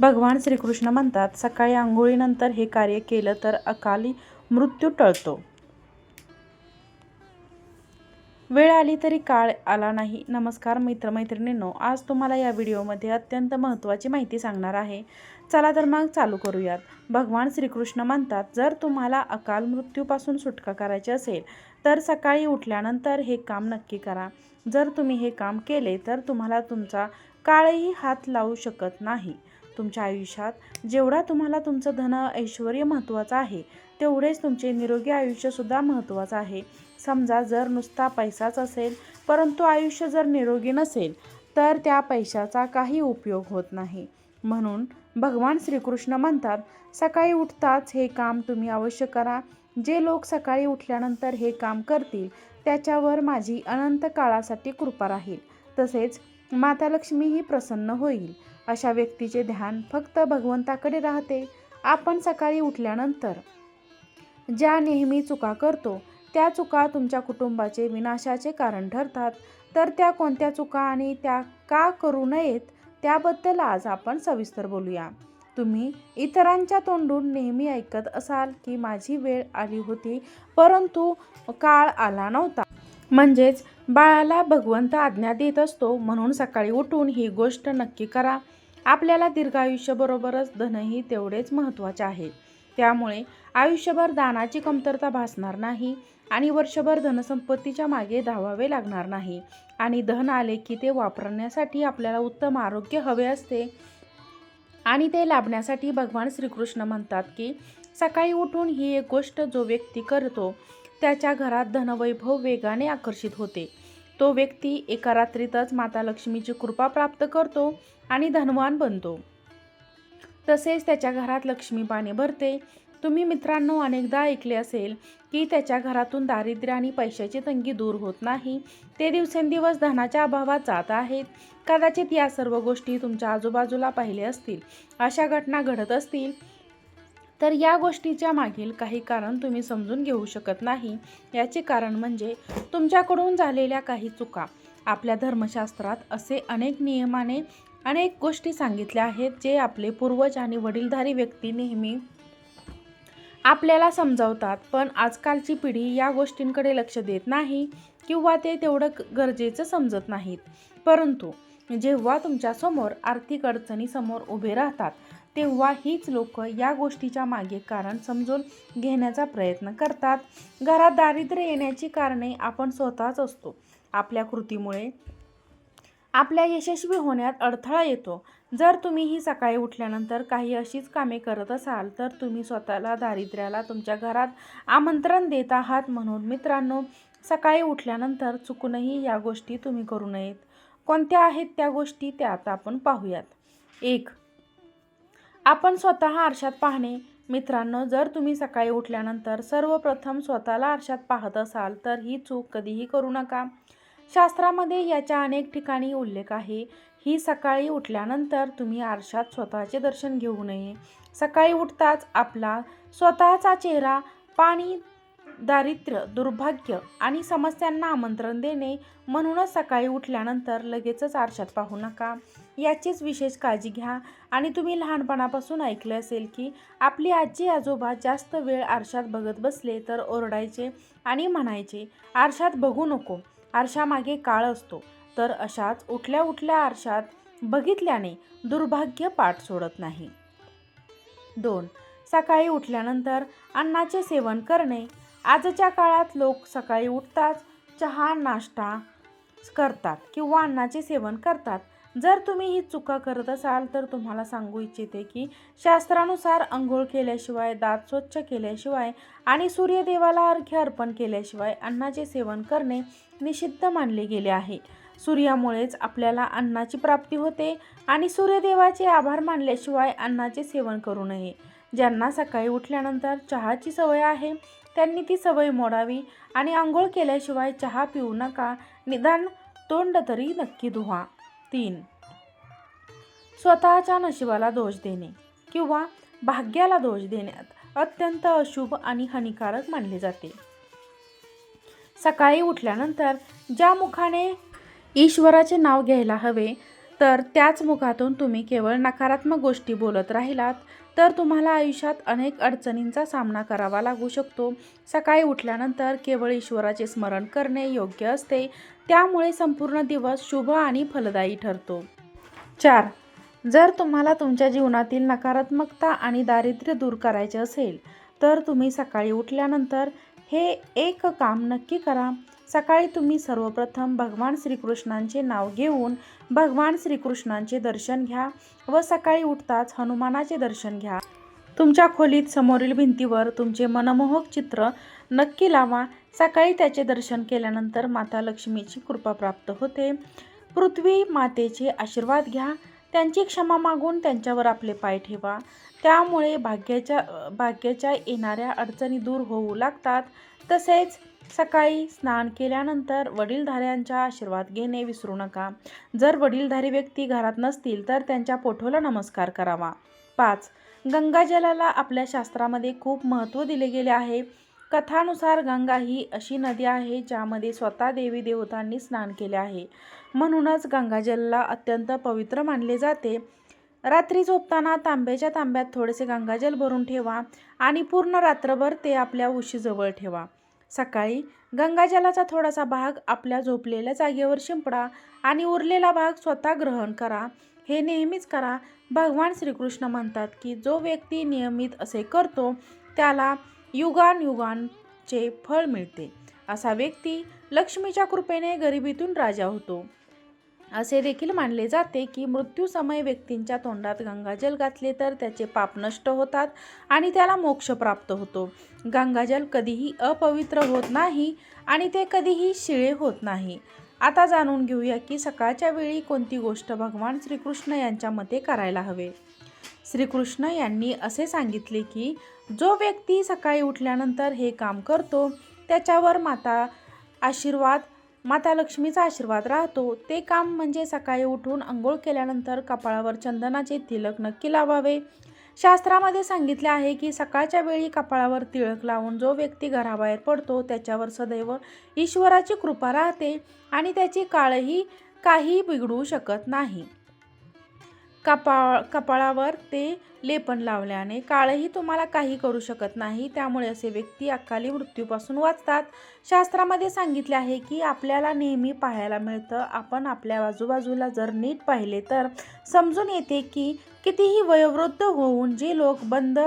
भगवान श्रीकृष्ण म्हणतात सकाळी आंघोळीनंतर हे कार्य केलं तर अकाली मृत्यू टळतो. वेळ आली तरी काळ आला नाही. नमस्कार मित्रमैत्रिणींनो आज तुम्हाला या व्हिडिओमध्ये अत्यंत महत्त्वाची माहिती सांगणार आहे. चला तर मग चालू करूयात. भगवान श्रीकृष्ण म्हणतात जर तुम्हाला अकाल मृत्यूपासून सुटका करायची असेल तर सकाळी उठल्यानंतर हे काम नक्की करा. जर तुम्ही हे काम केले तर तुम्हाला तुमचा काळही हात लावू शकत नाही. तुमच्या आयुष्यात. जेवढा तुम्हाला तुमचं धन ऐश्वर महत्त्वाचं आहे तेवढेच तुमचे निरोगी आयुष्यसुद्धा महत्त्वाचं आहे. समजा जर नुसता पैसाच असेल परंतु आयुष्य जर निरोगी नसेल तर त्या पैशाचा काही उपयोग होत नाही. म्हणून भगवान श्रीकृष्ण म्हणतात सकाळी उठताच हे काम तुम्ही अवश्य करा. जे लोक सकाळी उठल्यानंतर हे काम करतील त्याच्यावर माझी अनंत काळासाठी कृपा राहील. तसेच माता लक्ष्मीही प्रसन्न होईल. अशा व्यक्तीचे ध्यान फक्त भगवंताकडे राहते. आपण सकाळी उठल्यानंतर ज्या नेहमी चुका करतो त्या चुका तुमच्या कुटुंबाचे विनाशाचे कारण ठरतात. तर त्या कोणत्या चुका आणि त्या का करू नयेत त्याबद्दल आज आपण सविस्तर बोलूया. तुम्ही इतरांच्या तोंडून नेहमी ऐकत असाल की माझी वेळ आली होती परंतु काळ आला नव्हता. म्हणजेच बाळाला भगवंत आज्ञा देत असतो म्हणून सकाळी उठून ही गोष्ट नक्की करा. आपल्याला दीर्घायुष्याबरोबरच धनही तेवढेच महत्त्वाचे आहे. त्यामुळे आयुष्यभर दानाची कमतरता भासणार नाही आणि वर्षभर धनसंपत्तीच्या मागे धावावे लागणार नाही आणि धन आले की ते वापरण्यासाठी आपल्याला उत्तम आरोग्य हवे असते. आणि ते लाभण्यासाठी भगवान श्रीकृष्ण म्हणतात की सकाळी उठून ही एक गोष्ट जो व्यक्ती करतो त्याच्या घरात धनवैभव वेगाने आकर्षित होते. तो व्यक्ती एका रात्रीतच माता लक्ष्मीची कृपा प्राप्त करतो आणि धनवान बनतो. तसेच त्याच्या घरात लक्ष्मीपाने भरते. तुम्ही मित्रांनो अनेकदा ऐकले असेल की त्याच्या घरातून दारिद्र्य आणि पैशाची तंगी दूर होत नाही. ते दिवसेंदिवस धनाच्या अभावात जात आहेत. कदाचित या सर्व गोष्टी तुमच्या आजूबाजूला पाहिले असतील. अशा घटना घडत असतील. तर या गोष्टीच्या मागील काही कारण तुम्ही समजून घेऊ शकत नाही. याचे कारण म्हणजे तुमच्याकडून झालेल्या काही चुका. आपल्या धर्मशास्त्रात असे अनेक नियमाने अनेक गोष्टी सांगितल्या आहेत जे आपले पूर्वज आणि वडीलधारी व्यक्ती नेहमी आपल्याला समजावतात पण आजकालची पिढी या गोष्टींकडे लक्ष देत नाही किंवा ते तेवढं गरजेचं समजत नाहीत. परंतु जेव्हा तुमच्यासमोर आर्थिक अडचणीसमोर उभे राहतात तेव्हा हीच लोक या गोष्टीच्या मागे कारण समजून घेण्याचा प्रयत्न करतात. घरात दारिद्र्य येण्याची कारणे आपण स्वतःच असतो. आपल्या कृतीमुळे आपल्या यशस्वी होण्यात अडथळा येतो. जर तुम्ही ही सकाळी उठल्यानंतर काही अशीच कामे करत असाल तर तुम्ही स्वतःला दारिद्र्याला तुमच्या घरात आमंत्रण देत आहात म्हणून मित्रांनो सकाळी उठल्यानंतर चुकूनही या गोष्टी तुम्ही करू नयेत. कोणत्या आहेत त्या गोष्टी त्या आता आपण पाहूयात. एक आपण स्वतः आरशात पाहणे. मित्रांनो जर तुम्ही सकाळी उठल्यानंतर सर्वप्रथम स्वतःला आरशात पाहत असाल तर ही चूक कधीही करू नका. शास्त्रामध्ये याच्या अनेक ठिकाणी उल्लेख आहे. ही सकाळी उठल्यानंतर तुम्ही आरशात स्वतःचे दर्शन घेऊ नये. सकाळी उठताच आपला स्वतःचा चेहरा पाणी दारिद्र्य दुर्भाग्य आणि समस्यांना आमंत्रण देणे म्हणूनच सकाळी उठल्यानंतर लगेचच आरशात पाहू नका. याचीच विशेष काळजी घ्या. आणि तुम्ही लहानपणापासून ऐकले असेल की आपली आजी आजोबा जास्त वेळ आरशात बघत बसले तर ओरडायचे आणि म्हणायचे आरशात बघू नको. आरशामागे काळ असतो तर अशाच उठल्या उठल्या आरशात बघितल्याने दुर्भाग्य पाठ सोडत नाही. दोन. सकाळी उठल्यानंतर अन्नाचे सेवन करणे. आजच्या काळात लोक सकाळी उठताच चहा नाश्ता करतात किंवा अन्नाचे सेवन करतात. जर तुम्ही ही चुका करत असाल तर तुम्हाला सांगू इच्छिते की शास्त्रानुसार अंघोळ केल्याशिवाय दात स्वच्छ केल्याशिवाय आणि सूर्यदेवाला अर्घ्य अर्पण केल्याशिवाय अन्नाचे सेवन करणे निषिद्ध मानले गेले आहे. सूर्यामुळेच आपल्याला अन्नाची प्राप्ती होते आणि सूर्यदेवाचे आभार मानल्याशिवाय अन्नाचे सेवन करू नये. ज्यांना सकाळी उठल्यानंतर चहाची सवय आहे त्यांनी ती सवय मोडावी आणि आंघोळ केल्याशिवाय चहा पिऊ नका. निदान तोंड तरी नक्की धुवा. तीन. स्वतःच्या नशिबाला दोष देणे किंवा भाग्याला दोष देण्यात अत्यंत अशुभ आणि हानिकारक मानले जाते. सकाळी उठल्यानंतर ज्या मुखाने ईश्वराचे नाव घ्यायला हवे तर त्याच मुखातून तुम्ही केवळ नकारात्मक गोष्टी बोलत राहिलात तर तुम्हाला आयुष्यात अनेक अडचणींचा सामना करावा लागू शकतो. सकाळी उठल्यानंतर केवळ ईश्वराचे स्मरण करणे योग्य असते त्यामुळे संपूर्ण दिवस शुभ आणि फलदायी ठरतो. चार. जर तुम्हाला तुमच्या जीवनातील नकारात्मकता आणि दारिद्र्य दूर करायचे असेल तर तुम्ही सकाळी उठल्यानंतर हे एक काम नक्की करा. सकाळी तुम्ही सर्वप्रथम भगवान श्रीकृष्णांचे नाव घेऊन भगवान श्रीकृष्णांचे दर्शन घ्या व सकाळी उठताच हनुमानाचे दर्शन घ्या. तुमच्या खोलीत समोरील भिंतीवर तुमचे मनमोहक चित्र नक्की लावा. सकाळी त्याचे दर्शन केल्यानंतर माता लक्ष्मीची कृपा प्राप्त होते. पृथ्वी मातेचे आशीर्वाद घ्या. त्यांची क्षमा मागून त्यांच्यावर आपले पाय ठेवा. त्यामुळे भाग्याच्या भाग्याच्या येणाऱ्या अडचणी दूर होऊ लागतात. तसेच सकाळी स्नान केल्यानंतर वडीलधाऱ्यांच्या आशीर्वाद घेणे विसरू नका. जर वडीलधारी व्यक्ती घरात नसतील तर त्यांच्या पोठोला नमस्कार करावा. पाच. गंगाजलाला आपल्या शास्त्रामध्ये खूप महत्त्व दिले गेले आहे. कथानुसार गंगा ही अशी नदी आहे ज्यामध्ये स्वतः देवी देवतांनी स्नान केले आहे. म्हणूनच गंगाजलला अत्यंत पवित्र मानले जाते. रात्री झोपताना तांब्याच्या तांब्यात थोडेसे गंगाजल भरून ठेवा आणि पूर्ण रात्रभर ते आपल्या उशीजवळ ठेवा. सकाळी गंगाजलाचा थोडासा भाग आपल्या झोपलेल्या जागेवर शिंपडा आणि उरलेला भाग स्वतः ग्रहण करा. हे नेहमीच करा. भगवान श्रीकृष्ण म्हणतात की जो व्यक्ती नियमित असे करतो त्याला युगानयुगांचे फळ मिळते. असा व्यक्ती लक्ष्मीच्या कृपेने गरिबीतून राजा होतो. असे देखील मानले जाते की मृत्यूसमय व्यक्तींच्या तोंडात गंगाजल घातले तर त्याचे पाप नष्ट होतात आणि त्याला मोक्ष प्राप्त होतो. गंगाजल कधीही अपवित्र होत नाही आणि ते कधीही शिळे होत नाही. आता जाणून घेऊया की सकाळच्या वेळी कोणती गोष्ट भगवान श्रीकृष्ण यांच्या मते करायला हवे. श्रीकृष्ण यांनी असे सांगितले की जो व्यक्ती सकाळी उठल्यानंतर हे काम करतो त्याच्यावर माता आशीर्वाद माता लक्ष्मीचा आशीर्वाद राहतो. ते काम म्हणजे सकाळी उठून आंघोळ केल्यानंतर कपाळावर चंदनाचे तिलक नक्की लावावे. शास्त्रामध्ये सांगितले आहे की सकाळच्या वेळी कपाळावर तिळक लावून जो व्यक्ती घराबाहेर पडतो त्याच्यावर सदैव ईश्वराची कृपा राहते आणि त्याची काळही काही बिघडू शकत नाही. कपाळ कपाळावर ते लेपन लावल्याने काळही तुम्हाला काही करू शकत नाही. त्यामुळे असे व्यक्ती अकाली मृत्यूपासून वाचतात. शास्त्रामध्ये सांगितले आहे की आपल्याला नेहमी पाहायला मिळतं. आपण आपल्या आजूबाजूला जर नीट पाहिले तर समजून येते की कितीही वयोवृद्ध होऊन जे लोक बंद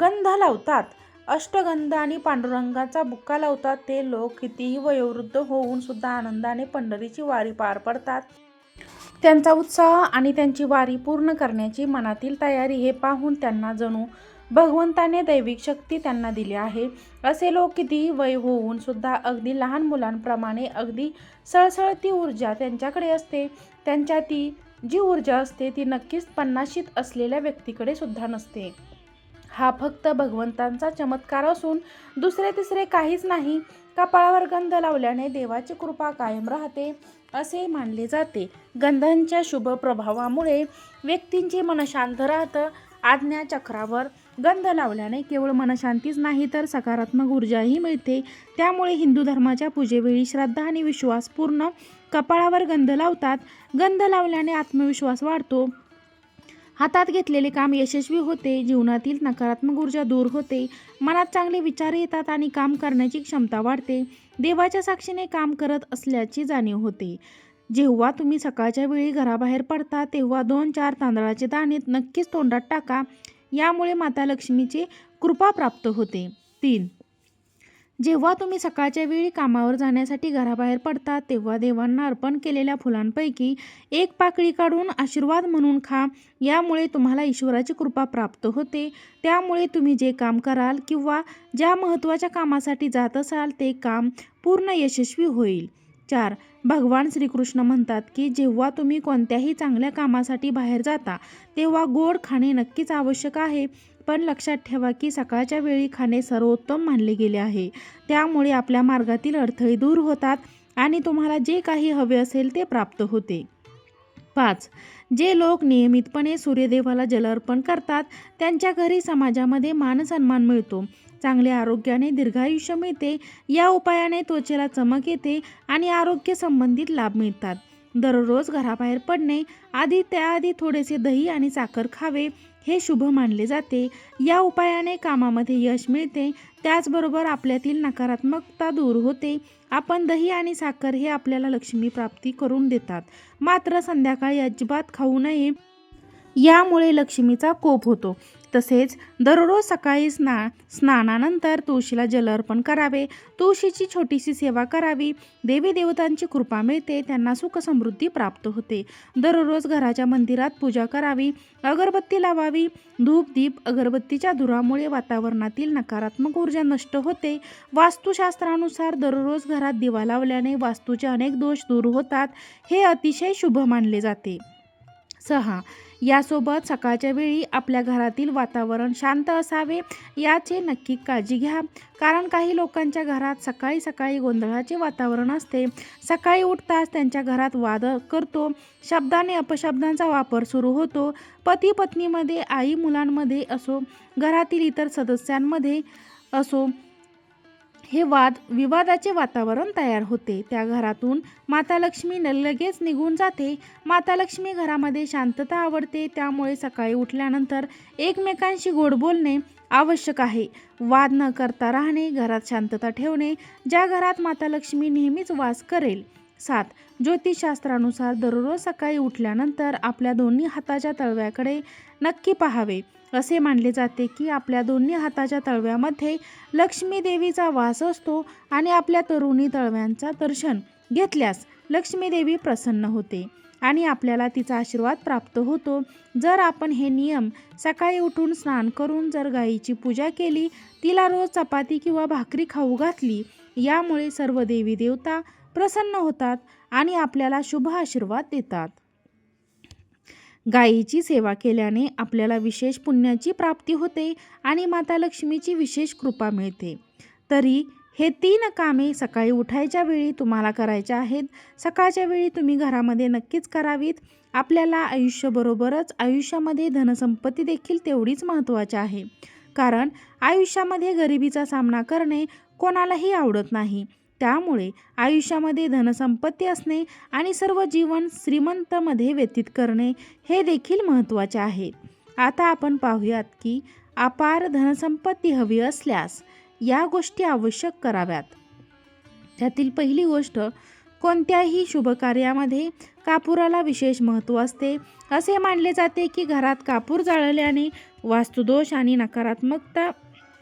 गंध लावतात अष्टगंध आणि पांडुरंगाचा बुक्का लावतात ते लोक कितीही वयोवृद्ध होऊन सुद्धा आनंदाने पंढरीची वारी पार पडतात. त्यांचा उत्साह आणि त्यांची वारी पूर्ण करण्याची मनातील तयारी हे पाहून त्यांना जणू भगवंताने दैविक शक्ती त्यांना दिली आहे. असे लोक किती वय होऊन सुद्धा अगदी लहान मुलांप्रमाणे अगदी सळसळती ऊर्जा त्यांच्याकडे असते. त्यांच्या ती जी ऊर्जा असते ती नक्कीच पन्नाशीत असलेल्या व्यक्तीकडे सुद्धा नसते. हा फक्त भगवंतांचा चमत्कार असून दुसरे तिसरे काहीच नाही. कपाळावर गंध लावल्याने देवाची कृपा कायम राहते. असे मानले जाते. गंधांच्या शुभ प्रभावामुळे व्यक्तींचे मन शांत राहतं. आज्ञा चक्रावर गंध लावल्याने केवळ मनशांतीच नाही तर सकारात्मक ऊर्जाही मिळते. त्यामुळे हिंदू धर्माच्या पूजेवेळी श्रद्धा आणि विश्वास पूर्ण कपाळावर गंध लावतात. गंध लावल्याने आत्मविश्वास वाढतो. हातात घेतलेले काम यशस्वी होते जीवनातील नकारात्मक ऊर्जा दूर होते मनात चांगले विचार येतात आणि काम करण्याची क्षमता वाढते. देवाच्या साक्षीने काम करत असल्याची जाणीव होते. जेव्हा तुम्ही सकाळच्या वेळी घराबाहेर पडता तेव्हा दोन चार तांदळाचे दाणे नक्कीच तोंडात टाका. यामुळे माता लक्ष्मीची कृपा प्राप्त होते. तीन जेव्हा तुम्ही सकाळच्या वेळी कामावर जाण्यासाठी घराबाहेर पडता तेव्हा देवांना अर्पण केलेल्या फुलांपैकी एक पाकळी काढून आशीर्वाद म्हणून खा. यामुळे तुम्हाला ईश्वराची कृपा प्राप्त होते. त्यामुळे तुम्ही जे काम कराल किंवा ज्या महत्त्वाच्या कामासाठी जात असाल ते काम पूर्ण यशस्वी होईल. चार भगवान श्रीकृष्ण म्हणतात की जेव्हा तुम्ही कोणत्याही चांगल्या कामासाठी बाहेर जाता तेव्हा गोड खाणे नक्कीच आवश्यक आहे. पण लक्षात ठेवा की सकाळच्या वेळी खाणे सर्वोत्तम मानले गेले आहे. त्यामुळे आपल्या मार्गातील अडथळे दूर होतात आणि तुम्हाला जे काही हवे असेल ते प्राप्त होते. पाच जे लोक नियमितपणे सूर्यदेवाला जल अर्पण करतात त्यांच्या घरी समाजामध्ये मानसन्मान मिळतो. चांगले आरोग्याने दीर्घायुष्य मिळते या उपायाने त्वचेला चमक येते आणि आरोग्य संबंधित लाभ मिळतात. दररोज घराबाहेर पडणे आधी त्याआधी थोडेसे दही आणि साखर खावे हे शुभ मानले जाते. या उपायाने कामामध्ये यश मिळते. त्याचबरोबर आपल्यातील नकारात्मकता दूर होते. आपण दही आणि साखर हे आपल्याला लक्ष्मी प्राप्ती करून देतात. मात्र संध्याकाळी अजिबात खाऊ नये. यामुळे लक्ष्मीचा कोप होतो. तसेच दररोज सकाळी स्ना स्नानानंतर तुळशीला जल अर्पण करावे. तुळशीची छोटीशी सेवा करावी. देवी देवतांची कृपा मिळते त्यांना सुख समृद्धी प्राप्त होते. दररोज घराच्या मंदिरात पूजा करावी. अगरबत्ती लावावी. धूप दीप अगरबत्तीच्या धुरामुळे वातावरणातील नकारात्मक ऊर्जा नष्ट होते. वास्तुशास्त्रानुसार दररोज घरात दिवा लावल्याने वास्तूचे अनेक दोष दूर होतात. हे अतिशय शुभ मानले जाते. सहा. यासोबत सकाळच्या वेळी आपल्या घरातील वातावरण शांत असावे याचे नक्की काळजी घ्या. कारण काही लोकांच्या घरात सकाळी सकाळी गोंधळाचे वातावरण असते. सकाळी उठताच त्यांच्या घरात वाद करतो. शब्दाने अपशब्दांचा वापर सुरू होतो. पती पत्नीमध्ये आई मुलांमध्ये असो घरातील इतर सदस्यांमध्ये असो हे वाद विवादाचे वातावरण तयार होते. त्या घरातून माता लक्ष्मी न लगेच निघून जाते. माता लक्ष्मी घरामध्ये शांतता आवडते. त्यामुळे सकाळी उठल्यानंतर एकमेकांशी गोड बोलणे आवश्यक आहे. वाद न करता राहणे घरात शांतता ठेवणे ज्या घरात माता लक्ष्मी नेहमीच वास करेल. सात. ज्योतिषशास्त्रानुसार दररोज सकाळी उठल्यानंतर आपल्या दोन्ही हाताच्या तळव्याकडे नक्की पाहावे. असे मानले जाते की आपल्या दोन्ही हाताच्या तळव्यामध्ये लक्ष्मी देवीचा वास असतो आणि आपल्या तरुणी तळव्यांचा दर्शन घेतल्यास लक्ष्मी देवी प्रसन्न होते आणि आपल्याला तिचा आशीर्वाद प्राप्त होतो. जर आपण हे नियम सकाळी उठून स्नान करून जर गायीची पूजा केली तिला रोज चपाती किंवा भाकरी खाऊ घातली यामुळे सर्व देवी देवता प्रसन्न होतात आणि आपल्याला शुभ आशीर्वाद देतात. गायीची सेवा केल्याने आपल्याला विशेष पुण्याची प्राप्ती होते आणि माता लक्ष्मीची विशेष कृपा मिळते. तरी हे तीन कामे सकाळी उठायच्या वेळी तुम्हाला करायच्या आहेत. सकाळच्या वेळी तुम्ही घरामध्ये नक्कीच करावीत. आपल्याला आयुष्याबरोबरच आयुष्यामध्ये धनसंपत्ती देखील तेवढीच महत्त्वाची आहे. कारण आयुष्यामध्ये गरिबीचा सामना करणे कोणालाही आवडत नाही. त्यामुळे आयुष्यामध्ये धनसंपत्ती असणे आणि सर्व जीवन श्रीमंतमध्ये व्यतीत करणे हे देखील महत्त्वाचे आहे. आता आपण पाहूयात की अपार धनसंपत्ती हवी असल्यास या गोष्टी आवश्यक कराव्यात. त्यातील पहिली गोष्ट कोणत्याही शुभकार्यामध्ये कापुराला विशेष महत्त्व असते. असे मानले जाते की घरात कापूर जाळल्याने वास्तुदोष आणि नकारात्मकता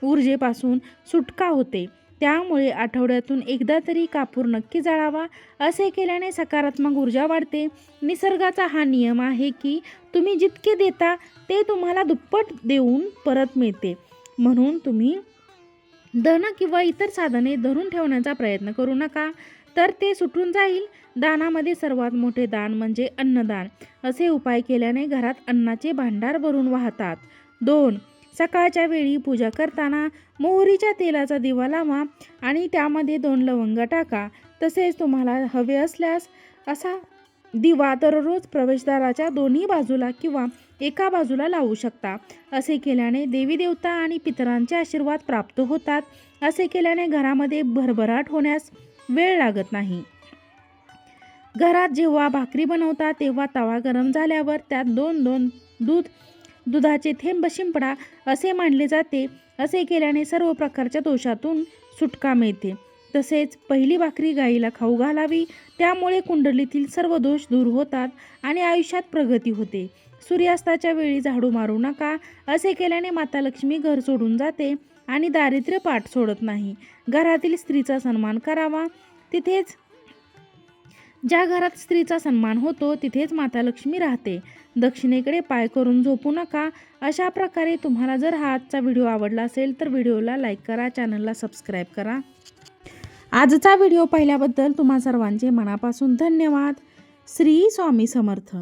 ऊर्जेपासून सुटका होते. त्यामुळे आठवड्यातून एकदा तरी कापूर नक्की जाळावा असे केल्याने सकारात्मक ऊर्जा वाढते. निसर्गाचा हा नियम आहे की तुम्ही जितके देता ते तुम्हाला दुप्पट देऊन परत मिळते. म्हणून तुम्ही धन किंवा इतर साधने धरून ठेवण्याचा प्रयत्न करू नका. तर ते सुटून जाईल. दानामध्ये सर्वात मोठे दान म्हणजे अन्नदान. असे उपाय केल्याने घरात अन्नाचे भांडार भरून वाहतात. दोन सकाळच्या वेळी पूजा करताना मोहरीच्या तेलाचा दिवा लावा आणि त्यामध्ये दोन लवंग टाका. तसेच तुम्हाला हवे असल्यास असा दिवा दररोज प्रवेशद्वाराच्या दोन्ही बाजूला किंवा एका बाजूला लावू शकता. असे केल्याने देवी देवता आणि पितरांचे आशीर्वाद प्राप्त होतात. असे केल्याने घरामध्ये भरभराट होण्यास वेळ लागत नाही. घरात जेव्हा भाकरी बनवता तेव्हा तवा गरम झाल्यावर त्यात दोन दोन दूध दुधाचे थेंब शिंपडा असे मानले जाते. असे केल्याने सर्व प्रकारच्या दोषातून सुटका मिळते. तसेच पहिली भाकरी गाईला खाऊ घालावी त्यामुळे कुंडलीतील सर्व दोष दूर होतात आणि आयुष्यात प्रगती होते. सूर्यास्ताच्या वेळी झाडू मारू नका असे केल्याने माता लक्ष्मी घर सोडून जाते आणि दारिद्र्य पाठ सोडत नाही. घरातील स्त्रीचा सन्मान करावा. तिथेच ज्या घरात स्त्रीचा सन्मान होतो तिथेच माता लक्ष्मी राहते. दक्षिणेकडे पाय करून झोपू नका. अशा प्रकारे तुम्हाला जर हा आजचा व्हिडिओ आवडला असेल तर व्हिडिओला लाईक करा चॅनलला सबस्क्राईब करा. आजचा व्हिडिओ पाहिल्याबद्दल तुम्हा सर्वांचे मनापासून धन्यवाद. श्री स्वामी समर्थ.